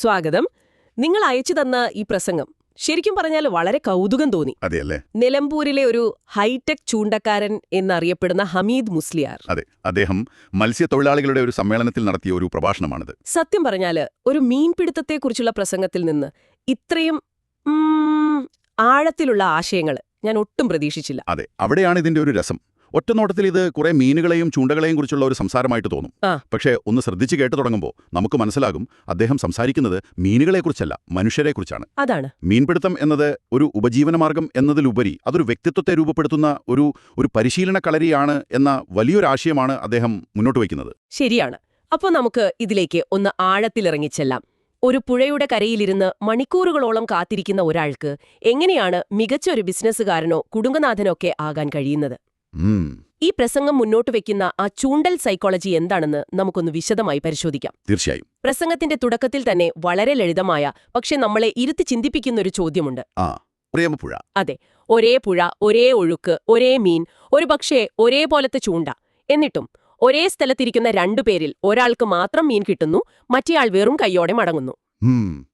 സ്വാഗതം. നിങ്ങൾ അയച്ചു തന്ന ഈ പ്രസംഗം ശരിക്കും പറഞ്ഞാൽ വളരെ കൗതുകം തോന്നി. അതെയല്ലേ? നിലമ്പൂരിലെ ഒരു ഹൈടെക് ചൂണ്ടക്കാരൻ എന്നറിയപ്പെടുന്ന ഹമീദ് മുസ്ലിയാർ. അതെ അദ്ദേഹം മത്സ്യത്തൊഴിലാളികളുടെ ഒരു സമ്മേളനത്തിൽ നടത്തിയ ഒരു പ്രഭാഷണമാണിത്. സത്യം പറഞ്ഞാൽ ഒരു മീൻപിടുത്തത്തെക്കുറിച്ചുള്ള പ്രസംഗത്തിൽ നിന്ന് ഇത്രയും ആഴത്തിലുള്ള ആശയങ്ങൾ ഞാൻ ഒട്ടും പ്രതീക്ഷിച്ചില്ല. അതെ അവിടെയാണ് ഇതിന്റെ ഒരു രസം. ഒറ്റനോട്ടത്തിൽ ഇത് കുറെ മീനുകളെയും ചൂണ്ടകളെയും കുറിച്ചുള്ള ഒരു സംസാരമായിട്ട് തോന്നും. പക്ഷെ ഒന്ന് ശ്രദ്ധിച്ച് കേട്ടു തുടങ്ങുമ്പോൾ നമുക്ക് മനസ്സിലാകും അദ്ദേഹം സംസാരിക്കുന്നത് മീനുകളെക്കുറിച്ചല്ല മനുഷ്യരെക്കുറിച്ചാണ്. അതാണ്. മീൻപിടുത്തം എന്നത് ഒരു ഉപജീവനമാർഗം എന്നതിലുപരി അതൊരു വ്യക്തിത്വത്തെ രൂപപ്പെടുത്തുന്ന ഒരു ഒരു പരിശീലന കളരിയാണ് എന്ന വലിയൊരു ആശയമാണ് അദ്ദേഹം മുന്നോട്ട് വയ്ക്കുന്നത്. ശരിയാണ്. അപ്പോൾ നമുക്ക് ഇതിലേക്ക് ഒന്ന് ആഴത്തിലിറങ്ങിച്ചെല്ലാം ഒരു പുഴയുടെ കരയിലിരുന്ന് മണിക്കൂറുകളോളം കാത്തിരിക്കുന്ന ഒരാൾക്ക് എങ്ങനെയാണ് മികച്ച ഒരു ബിസിനസ്സുകാരനോ കുടുംബനാഥനോ ഒക്കെ ആകാൻ കഴിയുന്നത്? ഈ പ്രസംഗം മുന്നോട്ട് വെക്കുന്ന ആ ചൂണ്ടൽ സൈക്കോളജി എന്താണെന്ന് നമുക്കൊന്ന് വിശദമായി പരിശോധിക്കാം. തീർച്ചയായും. പ്രസംഗത്തിന്റെ തുടക്കത്തിൽ തന്നെ വളരെ ലളിതമായ പക്ഷെ നമ്മളെ ഇരുത്തി ചിന്തിപ്പിക്കുന്ന ഒരു ചോദ്യമുണ്ട് അതെ ഒരേ പുഴ ഒരേ ഒഴുക്ക് ഒരേ മീൻ ഒരു പക്ഷേ ഒരേപോലത്തെ ചൂണ്ട. എന്നിട്ടും ഒരേ സ്ഥലത്തിരിക്കുന്ന രണ്ടുപേരിൽ ഒരാൾക്ക് മാത്രം മീൻ കിട്ടുന്നു മറ്റേയാൾ വെറും കൈയോടെ മടങ്ങുന്നു.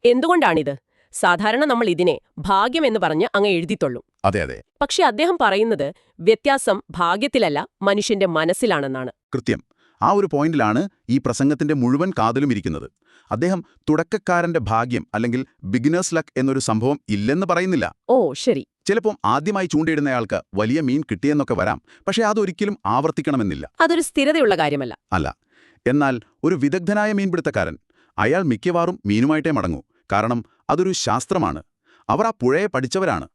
എന്തുകൊണ്ടാണിത്? സാധാരണ നമ്മൾ ഇതിനെ ഭാഗ്യം എന്ന് പറഞ്ഞ് അങ്ങ് എഴുതിത്തൊള്ളും അതെ അതെ. പക്ഷെ അദ്ദേഹം പറയുന്നത് വ്യത്യാസം ഭാഗ്യത്തിലല്ല മനുഷ്യന്റെ മനസ്സിലാണെന്നാണ്. കൃത്യം. ആ ഒരു പോയിന്റിലാണ് ഈ പ്രസംഗത്തിന്റെ മുഴുവൻ കാതലും ഇരിക്കുന്നത്. അദ്ദേഹം തുടക്കക്കാരന്റെ ഭാഗ്യം അല്ലെങ്കിൽ ബിഗിനേഴ്സ് ലക്ക് എന്നൊരു സംഭവം ഇല്ലെന്ന് പറയുന്നില്ല. ഓ ശരി. ചിലപ്പോൾ ആദ്യമായി ചൂണ്ടയിടുന്നയാൾക്ക് വലിയ മീൻ കിട്ടിയെന്നൊക്കെ വരാം. പക്ഷേ അതൊരിക്കലും ആവർത്തിക്കണമെന്നില്ല. അതൊരു സ്ഥിരതയുള്ള കാര്യമല്ല. അല്ല. എന്നാൽ ഒരു വിദഗ്ധനായ മീൻപിടുത്തക്കാരൻ അയാൾ മിക്കവാറും മീനുമായിട്ടേ മടങ്ങൂ. കാരണം അതൊരു ശാസ്ത്രമാണ്. അവർ ആ പുഴയെ പഠിച്ചവരാണ്.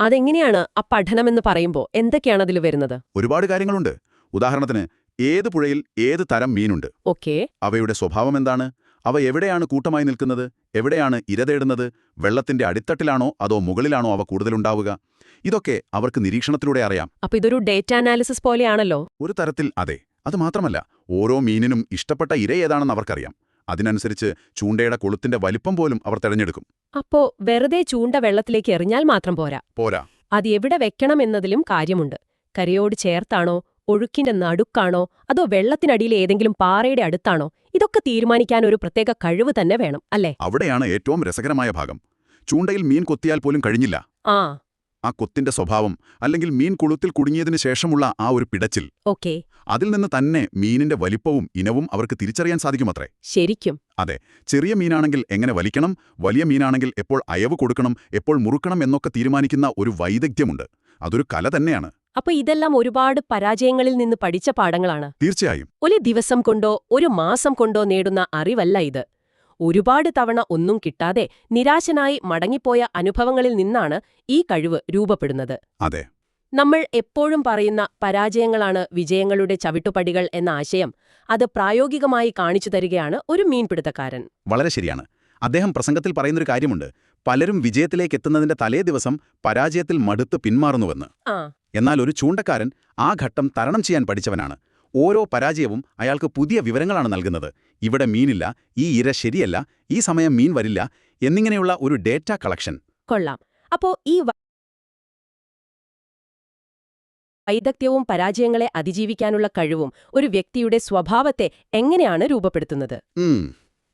അതെങ്ങനെയാണ് ആ പഠനം എന്ന് പറയുമ്പോൾ എന്തൊക്കെയാണ് അതിൽ വരുന്നത്? ഒരുപാട് കാര്യങ്ങളുണ്ട്. ഉദാഹരണത്തിന് ഏത് പുഴയിൽ ഏത് തരം മീനുണ്ട്? ഓക്കെ. അവയുടെ സ്വഭാവം എന്താണ്? അവ എവിടെയാണ് കൂട്ടമായി നിൽക്കുന്നത്? എവിടെയാണ് ഇര തേടുന്നത്? വെള്ളത്തിന്റെ അടിത്തട്ടിലാണോ അതോ മുകളിലാണോ അവ കൂടുതലുണ്ടാവുക? ഇതൊക്കെ അവർക്ക് നിരീക്ഷണത്തിലൂടെ അറിയാം. അപ്പൊ ഇതൊരു ഡേറ്റ അനാലിസിസ് പോലെയാണല്ലോ? ഒരു തരത്തിൽ അതെ. അത് മാത്രമല്ല ഓരോ മീനിനും ഇഷ്ടപ്പെട്ട ഇര ഏതാണെന്ന് അവർക്കറിയാം. അതിനനുസരിച്ച് ചൂണ്ടയുടെ കൊളുത്തിന്റെ വലിപ്പം പോലും അവർ തെരഞ്ഞെടുക്കും. അപ്പോ വെറുതെ ചൂണ്ട വെള്ളത്തിലേക്ക് എറിഞ്ഞാൽ മാത്രം പോരാ? പോരാ. അത് എവിടെ വെക്കണം എന്നതിലും കാര്യമുണ്ട്. കരയോട് ചേർത്താണോ ഒഴുക്കിന്റെ നടുക്കാണോ അതോ വെള്ളത്തിനടിയിൽ ഏതെങ്കിലും പാറയുടെ അടുത്താണോ? ഇതൊക്കെ തീരുമാനിക്കാൻ ഒരു പ്രത്യേക കഴിവ് തന്നെ വേണം അല്ലേ? അവിടെയാണ് ഏറ്റവും രസകരമായ ഭാഗം. ചൂണ്ടയിൽ മീൻ കൊത്തിയാൽ പോലും കഴിഞ്ഞില്ല. ആ. ആ കൊത്തിന്റെ സ്വഭാവം അല്ലെങ്കിൽ മീൻ കുളത്തിൽ കുടുങ്ങിയതിനു ശേഷമുള്ള ആ ഒരു പിടച്ചിൽ. ഓക്കെ. അതിൽ നിന്ന് തന്നെ മീനിന്റെ വലിപ്പവും ഇനവും അവർക്ക് തിരിച്ചറിയാൻ സാധിക്കുമത്രേ. ശരിക്കും. അതെ ചെറിയ മീനാണെങ്കിൽ എങ്ങനെ വലിക്കണം വലിയ മീനാണെങ്കിൽ എപ്പോൾ അയവ് കൊടുക്കണം എപ്പോൾ മുറുക്കണം എന്നൊക്കെ തീരുമാനിക്കുന്ന ഒരു വൈദഗ്ധ്യമുണ്ട്. അതൊരു കല തന്നെയാണ്. അപ്പൊ ഇതെല്ലാം ഒരുപാട് പരാജയങ്ങളിൽ നിന്ന് പഠിച്ച പാഠങ്ങളാണ്. തീർച്ചയായും. ഒരു ദിവസം കൊണ്ടോ ഒരു മാസം കൊണ്ടോ നേടുന്ന അറിവല്ല ഇത്. ഒരുപാട് തവണ ഒന്നും കിട്ടാതെ നിരാശനായി മടങ്ങിപ്പോയ അനുഭവങ്ങളിൽ നിന്നാണ് ഈ കഴിവ് രൂപപ്പെടുന്നത്. അതെ. നമ്മൾ എപ്പോഴും പറയുന്ന പരാജയങ്ങളാണ് വിജയങ്ങളുടെ ചവിട്ടുപടികൾ എന്ന ആശയം അത് പ്രായോഗികമായി കാണിച്ചു തരികയാണ് ഒരു മീൻപിടുത്തക്കാരൻ. വളരെ ശരിയാണ്. അദ്ദേഹം പ്രസംഗത്തിൽ പറയുന്നൊരു കാര്യമുണ്ട്. പലരും വിജയത്തിലേക്ക് എത്തുന്നതിന്റെ തലേ ദിവസം പരാജയത്തിൽ മടുത്ത് പിന്മാറുന്നുവെന്ന്. ആ. എന്നാൽ ഒരു ചൂണ്ടക്കാരൻ ആ ഘട്ടം തരണം ചെയ്യാൻ പഠിച്ചവനാണ്. ഓരോ പരാജയവും അയാൾക്ക് പുതിയ വിവരങ്ങളാണ് നൽകുന്നത്. ഇവിടെ മീനില്ല ഈ ഇര ശരിയല്ല ഈ സമയം മീൻ വരില്ല എന്നിങ്ങനെയുള്ള ഒരു ഡേറ്റ കളക്ഷൻ. കൊള്ളാം. അപ്പോ ഈ വൈദഗ്ധ്യവും പരാജയങ്ങളെ അതിജീവിക്കാനുള്ള കഴിവും ഒരു വ്യക്തിയുടെ സ്വഭാവത്തെ എങ്ങനെയാണ് രൂപപ്പെടുത്തുന്നത്?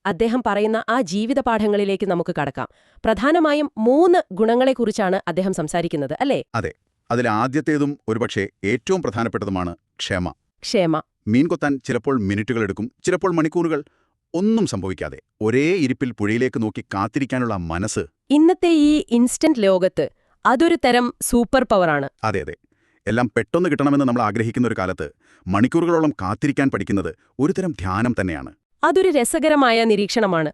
അദ്ദേഹം പറയുന്ന ആ ജീവിത പാഠങ്ങളിലേക്ക് നമുക്ക് കടക്കാം. പ്രധാനമായും മൂന്ന് ഗുണങ്ങളെക്കുറിച്ചാണ് അദ്ദേഹം സംസാരിക്കുന്നത് അല്ലേ? അതിൽ ആദ്യത്തേതും ഒരുപക്ഷെ ഏറ്റവും പ്രധാനപ്പെട്ടതുമാണ് ക്ഷമ. ക്ഷേമ. മീൻ കൊത്താൻ ചിലപ്പോൾ മിനിറ്റുകൾ എടുക്കും ചിലപ്പോൾ മണിക്കൂറുകൾ. ഒന്നും സംഭവിക്കാതെ ഒരേ ഇരിപ്പിൽ പുഴയിലേക്ക് നോക്കി കാത്തിരിക്കാനുള്ള മനസ്സ്. ഇന്നത്തെ ഈ ഇൻസ്റ്റന്റ് ലോകത്ത് അതൊരു തരം സൂപ്പർ പവറാണ്. അതെ അതെ. എല്ലാം പെട്ടെന്ന് കിട്ടണമെന്ന് നമ്മൾ ആഗ്രഹിക്കുന്ന ഒരു കാലത്ത് മണിക്കൂറുകളോളം കാത്തിരിക്കാൻ പഠിക്കുന്നത് ഒരുതരം ധ്യാനം തന്നെയാണ്. അതൊരു രസകരമായ നിരീക്ഷണമാണ്.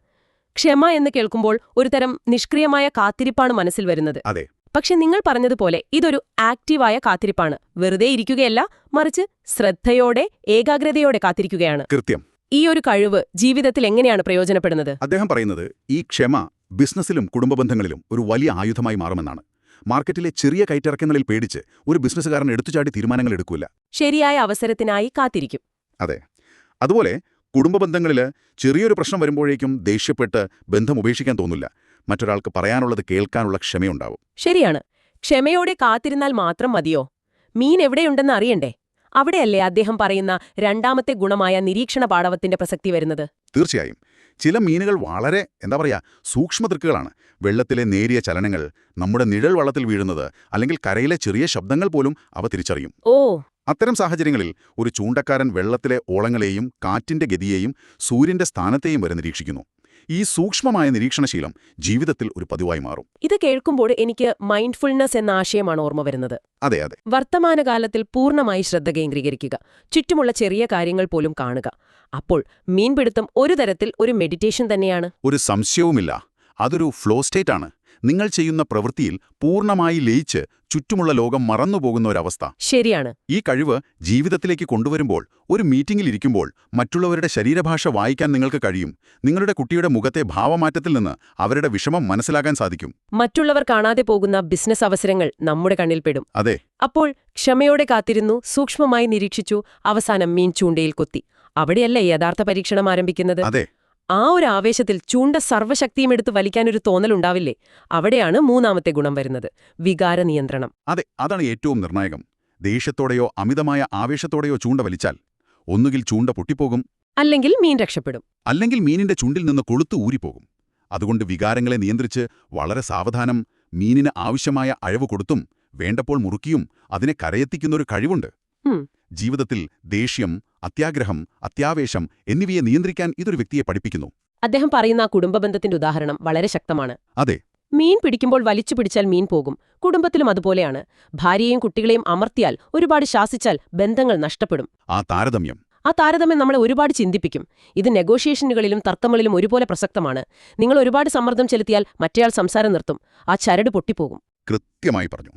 ക്ഷമ എന്ന് കേൾക്കുമ്പോൾ ഒരുതരം നിഷ്ക്രിയമായ കാത്തിരിപ്പാണ് മനസ്സിൽ വരുന്നത്. അതെ. പക്ഷെ നിങ്ങൾ പറഞ്ഞതുപോലെ ഇതൊരു ആക്റ്റീവായ കാത്തിരിപ്പാണ്. വെറുതെ ഇരിക്കുകയല്ല മറിച്ച് ശ്രദ്ധയോടെ ഏകാഗ്രതയോടെ കാത്തിരിക്കുകയാണ്. കൃത്യം. ഈ ഒരു കഴിവ് ജീവിതത്തിൽ എങ്ങനെയാണ് പ്രയോജനപ്പെടുന്നത്? അദ്ദേഹം പറയുന്നത് ഈ ക്ഷമ ബിസിനസ്സിലും കുടുംബബന്ധങ്ങളിലും ഒരു വലിയ ആയുധമായി മാറുമെന്നാണ്. മാർക്കറ്റിലെ ചെറിയ കയറ്റിറക്കങ്ങളിൽ പേടിച്ച് ഒരു ബിസിനസ്സുകാരൻ എടുത്തുചാടി തീരുമാനങ്ങൾ എടുക്കില്ല ശരിയായ അവസരത്തിനായി കാത്തിരിക്കും. അതെ. അതുപോലെ കുടുംബ ബന്ധങ്ങളിൽ ചെറിയൊരു പ്രശ്നം വരുമ്പോഴേക്കും ദേഷ്യപ്പെട്ട് ബന്ധം ഉപേക്ഷിക്കാൻ തോന്നില്ല. മറ്റൊരാൾക്ക് പറയാനുള്ളത് കേൾക്കാനുള്ള ക്ഷമയുണ്ടാവും. ശരിയാണ്. ക്ഷമയോടെ കാത്തിരുന്നാൽ മാത്രം മതിയോ? മീൻ എവിടെയുണ്ടെന്ന് അറിയണ്ടേ? അവിടെയല്ലേ അദ്ദേഹം പറയുന്ന രണ്ടാമത്തെ ഗുണമായ നിരീക്ഷണ പാടവത്തിന്റെ പ്രസക്തി വരുന്നത്? തീർച്ചയായും. ചില മീനുകൾ വളരെ എന്താ പറയുക സൂക്ഷ്മതൃക്കുകളാണ് വെള്ളത്തിലെ നേരിയ ചലനങ്ങൾ നമ്മുടെ നിഴൽ വള്ളത്തിൽ വീഴുന്നത് അല്ലെങ്കിൽ കരയിലെ ചെറിയ ശബ്ദങ്ങൾ പോലും അവ തിരിച്ചറിയും. ഓ അത്തരം സാഹചര്യങ്ങളിൽ ഒരു ചൂണ്ടക്കാരൻ വെള്ളത്തിലെ ഓളങ്ങളെയും കാറ്റിന്റെ ഗതിയെയും സൂര്യന്റെ സ്ഥാനത്തെയും വരെ നിരീക്ഷിക്കുന്നു. ഈ സൂക്ഷ്മമായ നിരീക്ഷണശീലം ജീവിതത്തിൽ ഒരു പതിവായി മാറും. ഇത് കേൾക്കുമ്പോൾ എനിക്ക് മൈൻഡ്ഫുൾനെസ് എന്ന ആശയമാണ് ഓർമ്മ വരുന്നത്. അതെ അതെ. വർത്തമാനകാലത്തിൽ പൂർണമായി ശ്രദ്ധ കേന്ദ്രീകരിക്കുക ചുറ്റുമുള്ള ചെറിയ കാര്യങ്ങൾ പോലും കാണുക. അപ്പോൾ മീൻപിടുത്തം ഒരു തരത്തിൽ ഒരു മെഡിറ്റേഷൻ തന്നെയാണ്. ഒരു സംശയവുമില്ല. അതൊരു ഫ്ലോ സ്റ്റേറ്റ് ആണ്. നിങ്ങൾ ചെയ്യുന്ന പ്രവൃത്തിയിൽ പൂർണമായി ലയിച്ച് ചുറ്റുമുള്ള ലോകം മറന്നുപോകുന്ന ഒരവസ്ഥ. ശരിയാണ്. ഈ കഴിവ് ജീവിതത്തിലേക്ക് കൊണ്ടുവരുമ്പോൾ ഒരു മീറ്റിംഗിൽ ഇരിക്കുമ്പോൾ മറ്റുള്ളവരുടെ ശരീരഭാഷ വായിക്കാൻ നിങ്ങൾക്ക് കഴിയും. നിങ്ങളുടെ കുട്ടിയുടെ മുഖത്തെ ഭാവമാറ്റത്തിൽ നിന്ന് അവരുടെ വിഷമം മനസ്സിലാക്കാൻ സാധിക്കും. മറ്റുള്ളവർ കാണാതെ പോകുന്ന ബിസിനസ് അവസരങ്ങൾ നമ്മുടെ കണ്ണിൽപ്പെടും അതെ. അപ്പോൾ ക്ഷമയോടെ കാത്തിരുന്നു സൂക്ഷ്മമായി നിരീക്ഷിച്ചു അവസാനം മീൻ ചൂണ്ടയിൽ കൊത്തി. അവിടെയല്ലേ യഥാർത്ഥ പരീക്ഷണം ആരംഭിക്കുന്നത്? അതെ. ആ ഒരു ആവേശത്തിൽ ചൂണ്ട സർവശക്തിയും എടുത്ത് വലിക്കാനൊരു തോന്നലുണ്ടാവില്ലേ? അവിടെയാണ് മൂന്നാമത്തെ ഗുണം വരുന്നത് വികാര നിയന്ത്രണം. അതെ അതാണ് ഏറ്റവും നിർണായകം. ദേഷ്യത്തോടെയോ അമിതമായ ആവേശത്തോടെയോ ചൂണ്ട വലിച്ചാൽ ഒന്നുകിൽ ചൂണ്ട പൊട്ടിപ്പോകും അല്ലെങ്കിൽ മീൻ രക്ഷപ്പെടും. അല്ലെങ്കിൽ മീനിന്റെ ചുണ്ടിൽ നിന്ന് കൊളുത്തു ഊരിപ്പോകും. അതുകൊണ്ട് വികാരങ്ങളെ നിയന്ത്രിച്ച് വളരെ സാവധാനം മീനിന് ആവശ്യമായ അഴവ് കൊടുത്തും വേണ്ടപ്പോൾ മുറുക്കിയും അതിനെ കരയെത്തിക്കുന്നൊരു കഴിവുണ്ട്. ജീവിതത്തിൽ ദേഷ്യം അത്യാഗ്രഹം അത്യാവേശം എന്നിവയെ നിയന്ത്രിക്കാൻ ഇതൊരു വ്യക്തിയെ പഠിപ്പിക്കുന്നു. അദ്ദേഹം പറയുന്ന ആ കുടുംബ ബന്ധത്തിന്റെ ഉദാഹരണം വളരെ ശക്തമാണ്. അതെ. മീൻ പിടിക്കുമ്പോൾ വലിച്ചു പിടിച്ചാൽ മീൻ പോകും. കുടുംബത്തിലും അതുപോലെയാണ്. ഭാര്യയും കുട്ടികളെയും അമർത്തിയാൽ ഒരുപാട് ശാസിച്ചാൽ ബന്ധങ്ങൾ നഷ്ടപ്പെടും. ആ താരതമ്യം. ആ താരതമ്യം നമ്മളെ ഒരുപാട് ചിന്തിപ്പിക്കും. ഇത് നെഗോഷിയേഷനുകളിലും തർക്കങ്ങളിലും ഒരുപോലെ പ്രസക്തമാണ്. നിങ്ങൾ ഒരുപാട് സമ്മർദ്ദം ചെലുത്തിയാൽ മറ്റേയാൾ സംസാരം നിർത്തും. ആ ചരട് പൊട്ടിപ്പോകും. കൃത്യമായി പറഞ്ഞു.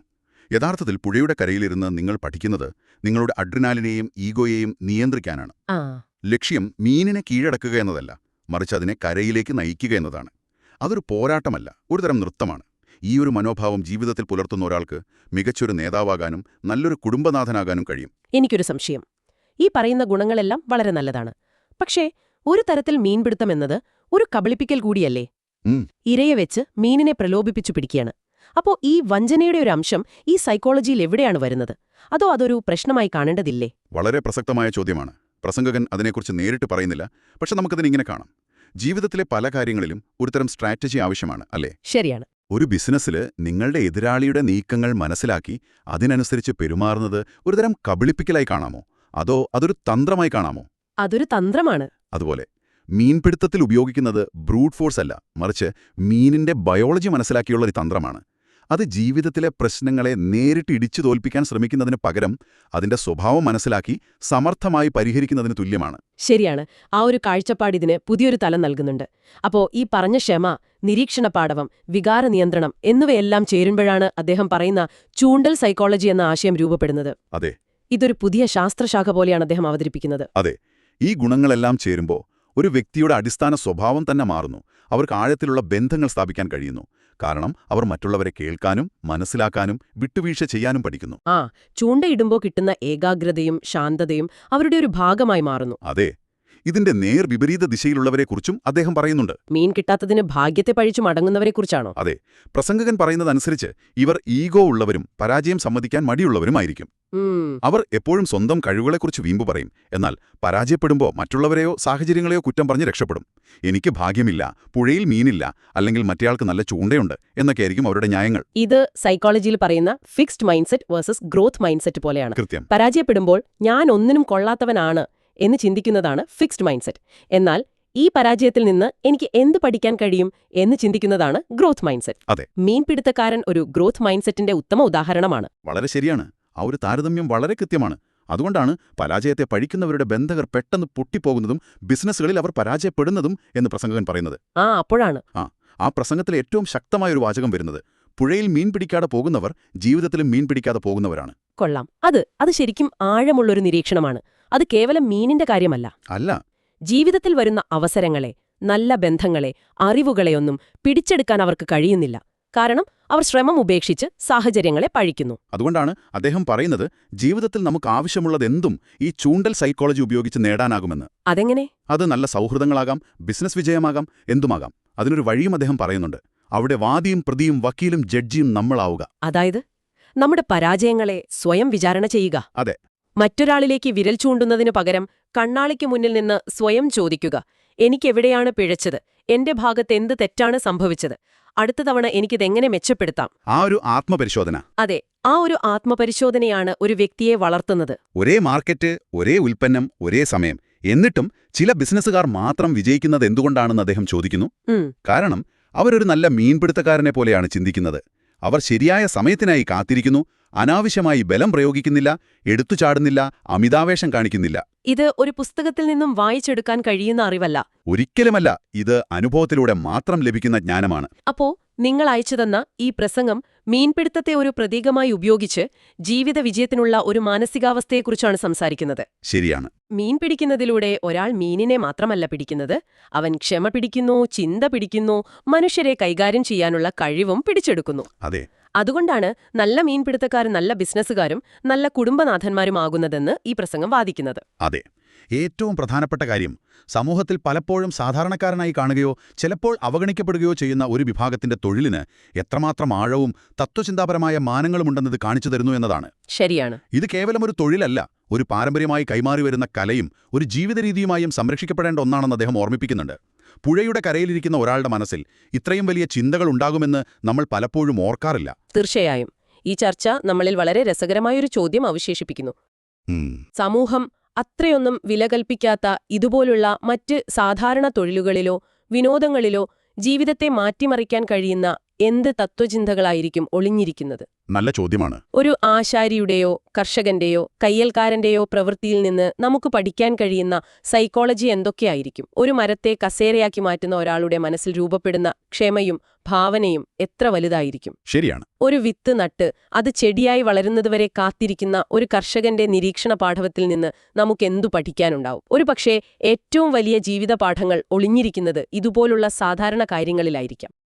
യഥാർത്ഥത്തിൽ പുഴയുടെ കരയിലിരുന്ന് നിങ്ങൾ പഠിക്കുന്നത് നിങ്ങളുടെ അഡ്രിനാലിനെയും ഈഗോയെയും നിയന്ത്രിക്കാനാണ്. ലക്ഷ്യം മീനിനെ കീഴടക്കുക എന്നതല്ല മറിച്ച് അതിനെ കരയിലേക്ക് നയിക്കുക എന്നതാണ്. അതൊരു പോരാട്ടമല്ല ഒരുതരം നൃത്തമാണ്. ഈ ഒരു മനോഭാവം ജീവിതത്തിൽ പുലർത്തുന്ന ഒരാൾക്ക് മികച്ചൊരു നേതാവാകാനും നല്ലൊരു കുടുംബനാഥനാകാനും കഴിയും. എനിക്കൊരു സംശയം. ഈ പറയുന്ന ഗുണങ്ങളെല്ലാം വളരെ നല്ലതാണ്. പക്ഷേ ഒരു തരത്തിൽ മീൻപിടുത്തം എന്നത് ഒരു കബളിപ്പിക്കൽ കൂടിയല്ലേ? ഇരയെ വെച്ച് മീനിനെ പ്രലോഭിപ്പിച്ചു പിടിക്കുകയാണ്. അപ്പോ ഈ വഞ്ചനയുടെ ഒരു അംശം ഈ സൈക്കോളജിയിൽ എവിടെയാണ് വരുന്നത്? അതോ അതൊരു പ്രശ്നമായി കാണേണ്ടതില്ലേ? വളരെ പ്രസക്തമായ ചോദ്യമാണ്. പ്രസംഗകൻ അതിനെക്കുറിച്ച് നേരിട്ട് പറയുന്നില്ല പക്ഷെ നമുക്കതിനിങ്ങനെ കാണാം. ജീവിതത്തിലെ പല കാര്യങ്ങളിലും ഒരുതരം സ്ട്രാറ്റജി ആവശ്യമാണ് അല്ലേ? ശരിയാണ്. ഒരു ബിസിനസ്സിൽ നിങ്ങളുടെ എതിരാളിയുടെ നീക്കങ്ങൾ മനസ്സിലാക്കി അതിനനുസരിച്ച് പെരുമാറുന്നത് ഒരുതരം കബളിപ്പിക്കലായി കാണാമോ? അതോ അതൊരു തന്ത്രമായി കാണാമോ? അതൊരു തന്ത്രമാണ്. അതുപോലെ മീൻപിടുത്തത്തിൽ ഉപയോഗിക്കുന്നത് ബ്രൂട്ട് ഫോഴ്സ് അല്ല മറിച്ച് മീനിന്റെ ബയോളജി മനസ്സിലാക്കിയുള്ള ഒരു തന്ത്രമാണ്. അത് ജീവിതത്തിലെ പ്രശ്നങ്ങളെ നേരിട്ട് ഇടിച്ചു തോൽപ്പിക്കാൻ ശ്രമിക്കുന്നതിന് പകരം അതിന്റെ സ്വഭാവം മനസ്സിലാക്കി സമർത്ഥമായി പരിഹരിക്കുന്നതിന് തുല്യമാണ്. ശരിയാണ്. ആ ഒരു കാഴ്ചപ്പാട് ഇതിന് പുതിയൊരു തലം നൽകുന്നുണ്ട്. അപ്പോ ഈ പറഞ്ഞ ക്ഷമ നിരീക്ഷണ പാടവം വികാര നിയന്ത്രണം എന്നിവയെല്ലാം ചേരുമ്പോഴാണ് അദ്ദേഹം പറയുന്ന ചൂണ്ടൽ സൈക്കോളജി എന്ന ആശയം രൂപപ്പെടുന്നത്. അതെ. ഇതൊരു പുതിയ ശാസ്ത്രശാഖ പോലെയാണ് അദ്ദേഹം അവതരിപ്പിക്കുന്നത്. അതെ. ഈ ഗുണങ്ങളെല്ലാം ചേരുമ്പോൾ ഒരു വ്യക്തിയുടെ അടിസ്ഥാന സ്വഭാവം തന്നെ മാറുന്നു. അവർക്ക് ആഴത്തിലുള്ള ബന്ധങ്ങൾ സ്ഥാപിക്കാൻ കഴിയുന്നു. കാരണം അവർ മറ്റുള്ളവരെ കേൾക്കാനും മനസ്സിലാക്കാനും വിട്ടുവീഴ്ച ചെയ്യാനും പഠിക്കുന്നു. ആ ചൂണ്ടയിടുമ്പോൾ കിട്ടുന്ന ഏകാഗ്രതയും ശാന്തതയും അവരുടെ ഒരു ഭാഗമായി മാറുന്നു. അതെ ഇതിന്റെ നേർ വിപരീത ദിശയിലുള്ളവരെക്കുറിച്ചും അദ്ദേഹം പറയുന്നുണ്ട്. മീൻ കിട്ടാത്തതിന് ഭാഗ്യത്തെ പഴിച്ചു മടങ്ങുന്നവരെക്കുറിച്ചാണോ? അതെ. പ്രസംഗകൻ പറയുന്നതനുസരിച്ച് ഇവർ ഈഗോ ഉള്ളവരും പരാജയം സമ്മതിക്കാൻ മടിയുള്ളവരുമായിരിക്കും. അവർ എപ്പോഴും സ്വന്തം കഴിവുകളെക്കുറിച്ച് വീമ്പ് പറയും. എന്നാൽ പരാജയപ്പെടുമ്പോൾ മറ്റുള്ളവരെയോ സാഹചര്യങ്ങളെയോ കുറ്റം പറഞ്ഞ് രക്ഷപ്പെടും. എനിക്ക് ഭാഗ്യമില്ല പുഴയിൽ മീനില്ല അല്ലെങ്കിൽ മറ്റേയാൾക്ക് നല്ല ചൂണ്ടയുണ്ട് എന്നൊക്കെയായിരിക്കും അവരുടെ ന്യായങ്ങൾ. ഇത് സൈക്കോളജിയിൽ പറയുന്ന fixed mindset versus growth mindset പോലെയാണ്. കൃത്യം. പരാജയപ്പെടുമ്പോൾ ഞാൻ ഒന്നിനും കൊള്ളാത്തവനാണ് എന്ന് ചിന്തിക്കുന്നതാണ് ഫിക്സ്ഡ് മൈൻഡ്സെറ്റ് എന്നാൽ ഈ പരാജയത്തിൽ നിന്ന് എനിക്ക് എന്ത് പഠിക്കാൻ കഴിയും എന്ന് ചിന്തിക്കുന്നതാണ് ഗ്രോത്ത് മൈൻഡ്സെറ്റ് അതെ. മീൻപിടുത്തക്കാരൻ ഒരു ഗ്രോത്ത് മൈൻഡ്സെറ്റിന്റെ ഉത്തമ ഉദാഹരണമാണ്. വളരെ ശരിയാണ്. ആ ഒരു താരതമ്യം വളരെ കൃത്യമാണ്. അതുകൊണ്ടാണ് പരാജയത്തെ പഠിക്കുന്നവരുടെ ബന്ധകർ പെട്ടെന്ന് പൊട്ടിപ്പോകുന്നതും ബിസിനസ്സുകളിൽ അവർ പരാജയപ്പെടുന്നതും എന്ന് പ്രസംഗകൻ പറയുന്നത്. ആ അപ്പോഴാണ്. ആ ആ പ്രസംഗത്തിലെ ഏറ്റവും ശക്തമായ ഒരു വാചകം വരുന്നത്. പുഴയിൽ മീൻ പിടിക്കാതെ പോകുന്നവർ ജീവിതത്തിലും മീൻ പിടിക്കാതെ പോകുന്നവരാണ്. കൊള്ളാം. അത് അത് ശരിക്കും ആഴമുള്ളൊരു നിരീക്ഷണമാണ്. അത് കേവലം മീനിന്റെ കാര്യമല്ല. അല്ല. ജീവിതത്തിൽ വരുന്ന അവസരങ്ങളെ നല്ല ബന്ധങ്ങളെ അറിവുകളെയൊന്നും പിടിച്ചെടുക്കാൻ അവർക്ക് കഴിയുന്നില്ല. കാരണം അവർ ശ്രമം ഉപേക്ഷിച്ച് സാഹചര്യങ്ങളെ പഴിക്കുന്നു. അതുകൊണ്ടാണ് അദ്ദേഹം പറയുന്നത് ജീവിതത്തിൽ നമുക്ക് ആവശ്യമുള്ളതെന്തും ഈ ചൂണ്ടൽ സൈക്കോളജി ഉപയോഗിച്ച് നേടാനാകുമെന്ന്. അതെങ്ങനെ? അത് നല്ല സൗഹൃദങ്ങളാകാം ബിസിനസ് വിജയമാകാം എന്തുമാകാം. അതിനൊരു വഴിയും അദ്ദേഹം പറയുന്നുണ്ട്. അവിടെ വാദിയും പ്രതിയും വക്കീലും ജഡ്ജിയും നമ്മളാവുക. അതായത് നമ്മുടെ പരാജയങ്ങളെ സ്വയം വിചാരണ ചെയ്യുക. അതെ. മറ്റൊരാളിലേക്ക് വിരൽ ചൂണ്ടുന്നതിനു പകരം കണ്ണാളിക്ക് മുന്നിൽ നിന്ന് സ്വയം ചോദിക്കുക എനിക്കെവിടെയാണ് പിഴച്ചത്? എന്റെ ഭാഗത്ത് എന്ത് തെറ്റാണ് സംഭവിച്ചത്? അടുത്ത തവണ എനിക്കിതെങ്ങനെ മെച്ചപ്പെടുത്താം? ആ ഒരു ആത്മപരിശോധന. അതെ ആ ഒരു ആത്മപരിശോധനയാണ് ഒരു വ്യക്തിയെ വളർത്തുന്നത്. ഒരേ മാർക്കറ്റ് ഒരേ ഉൽപ്പന്നം ഒരേ സമയം. എന്നിട്ടും ചില ബിസിനസ്സുകാർ മാത്രം വിജയിക്കുന്നത് എന്തുകൊണ്ടാണെന്ന് അദ്ദേഹം ചോദിക്കുന്നു? കാരണം അവരൊരു നല്ല മീൻപിടുത്തക്കാരനെ പോലെയാണ് ചിന്തിക്കുന്നത്. അവർ ശരിയായ സമയത്തിനായി കാത്തിരിക്കുന്നു അനാവശ്യമായി ബലം പ്രയോഗിക്കുന്നില്ല എടുത്തുചാടുന്നില്ല അമിതാവേശം കാണിക്കുന്നില്ല. ഇത് ഒരു പുസ്തകത്തിൽ നിന്നും വായിച്ചെടുക്കാൻ കഴിയുന്ന അറിവല്ല. ഒരിക്കലുമല്ല ഇത് അനുഭവത്തിലൂടെ മാത്രം ലഭിക്കുന്ന ജ്ഞാനമാണ്. അപ്പോ നിങ്ങൾ അയച്ചുതന്ന ഈ പ്രസംഗം മീൻപിടുത്തത്തെ ഒരു പ്രതീകമായി ഉപയോഗിച്ച് ജീവിത വിജയത്തിനുള്ള ഒരു മാനസികാവസ്ഥയെക്കുറിച്ചാണ് സംസാരിക്കുന്നത്. ശരിയാണ്. മീൻ പിടിക്കുന്നതിലൂടെ ഒരാൾ മീനിനെ മാത്രമല്ല പിടിക്കുന്നത്. അവൻ ക്ഷമ പിടിക്കുന്നു ചിന്ത പിടിക്കുന്നു മനുഷ്യരെ കൈകാര്യം ചെയ്യാനുള്ള കഴിവും പിടിച്ചെടുക്കുന്നു. അതെ. അതുകൊണ്ടാണ് നല്ല മീൻപിടുത്തക്കാരും നല്ല ബിസിനസ്സുകാരും നല്ല കുടുംബനാഥന്മാരുമാകുന്നതെന്ന് ഈ പ്രസംഗം വാദിക്കുന്നത്. അതെ. ഏറ്റവും പ്രധാനപ്പെട്ട കാര്യം സമൂഹത്തിൽ പലപ്പോഴും സാധാരണക്കാരനായി കാണുകയോ ചിലപ്പോൾ അവഗണിക്കപ്പെടുകയോ ചെയ്യുന്ന ഒരു വിഭാഗത്തിന്റെ തൊഴിലിന് എത്രമാത്രം ആഴവും തത്വചിന്താപരമായ മാനങ്ങളുമുണ്ടെന്നത് കാണിച്ചു തരുന്നു എന്നതാണ്. ശരിയാണ്. ഇത് കേവലം ഒരു തൊഴിലല്ല ഒരു പാരമ്പര്യമായി കൈമാറി വരുന്ന കലയും ഒരു ജീവിതരീതിയുമായും സംരക്ഷിക്കപ്പെടേണ്ട ഒന്നാണെന്ന് അദ്ദേഹം ഓർമ്മിപ്പിക്കുന്നുണ്ട്. പുഴയുടെ കരയിലിരിക്കുന്ന ഒരാളുടെ മനസ്സിൽ ഇത്രയും വലിയ ചിന്തകൾ ഉണ്ടാകുമെന്ന് നമ്മൾ പലപ്പോഴും ഓർക്കാറില്ല. തീർച്ചയായും. ഈ ചർച്ച നമ്മളിൽ വളരെ രസകരമായൊരു ചോദ്യം അവശേഷിപ്പിക്കുന്നു. സമൂഹം അത്രയൊന്നും വില കൽപ്പിക്കാത്ത ഇതുപോലുള്ള മറ്റ് സാധാരണ തൊഴിലുകളിലോ വിനോദങ്ങളിലോ ജീവിതത്തെ മാറ്റിമറിക്കാൻ കഴിയുന്ന എന്ത് തത്വചിന്തകളായിരിക്കും ഒളിഞ്ഞിരിക്കുന്നത്? നല്ല ചോദ്യമാണ്. ഒരു ആശാരിയുടെയോ കർഷകന്റെയോ കയ്യൽക്കാരന്റെയോ പ്രവൃത്തിയിൽ നിന്ന് നമുക്ക് പഠിക്കാൻ കഴിയുന്ന സൈക്കോളജി എന്തൊക്കെയായിരിക്കും? ഒരു മരത്തെ കസേരയാക്കി മാറ്റുന്ന ഒരാളുടെ മനസ്സിൽ രൂപപ്പെടുന്ന ക്ഷമയും ഭാവനയും എത്ര വലുതായിരിക്കും? ശരിയാണ്. ഒരു വിത്ത് നട്ട് അത് ചെടിയായി വളരുന്നതുവരെ കാത്തിരിക്കുന്ന ഒരു കർഷകന്റെ നിരീക്ഷണ പാഠവത്തിൽ നിന്ന് നമുക്ക് എന്തു പഠിക്കാനുണ്ടാവും? ഒരു പക്ഷേ ഏറ്റവും വലിയ ജീവിത പാഠങ്ങൾ ഒളിഞ്ഞിരിക്കുന്നത് ഇതുപോലുള്ള സാധാരണ കാര്യങ്ങളിലായിരിക്കാം.